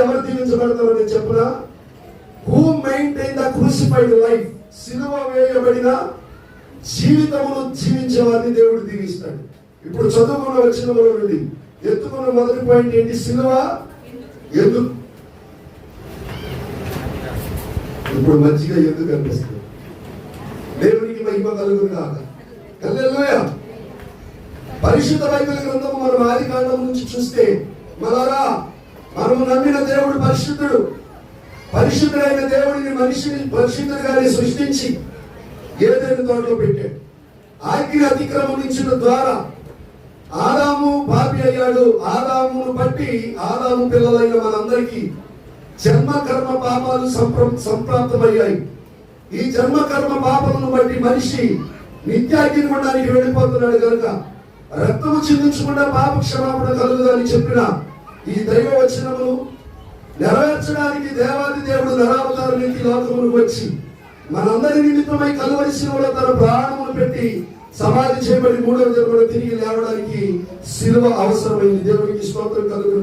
ఎవరు దీవించబడతారో నేను చెప్పనా? Who maintain the crucified life సిలువ వేయబడిన జీవితమును జీవించే వారిని దేవుడు దీవిస్తాడు. ఇప్పుడు చదువుకున్న వచ్చిన నుండి ఎత్తుకున్న మొదటి పాయింట్ ఏంటి? సిలువ ఎందుకు? ఇప్పుడు మంచిగా ఎందుకు అనిపిస్తుంది దేవునికి మహిమ కలుగును కాక పరిశుద్ధ బైబిల్ గ్రంథం మనం ఆది కాండం నుంచి చూస్తే మనారా మనము నమ్మిన దేవుడు పరిశుద్ధుడు. పరిశుద్ధుడైన దేవుడిని మనిషిని పరిశుద్ధుడిగానే సృష్టించి ఏదైనా తోటలో పెట్టాడు. ఆజ్ఞ అతిక్రమించిన ద్వారా ఆదాము పాపి అయ్యాడు. ఆదామును బట్టి ఆదాము పిల్లలైన మనందరికీ జన్మ కర్మ పాపాలు సంప్ర సంప్రాప్తమయ్యాయి. ఈ జన్మ కర్మ పాపలను బట్టి మనిషి నిత్యాగ్ని గుండానికి వెళ్ళిపోతున్నాడు కనుక రక్తము చిందించకుండా పాప క్షమాపణ కలుగుదని చెప్పిన ఈ దైవ వచనమును నెరవేర్చడానికి దేవాది దేవుడు నరావతారం ఎత్తి లోకములకు వచ్చి మనందరి నిమిత్తమై కలువరి శిలువలో తన ప్రాణమును పెట్టి సమాధి చేయబడి మూడవ జన్మలో తిరిగి లేవడానికి శిలువ అవసరమైంది. దేవునికి స్తోత్రం కలుగును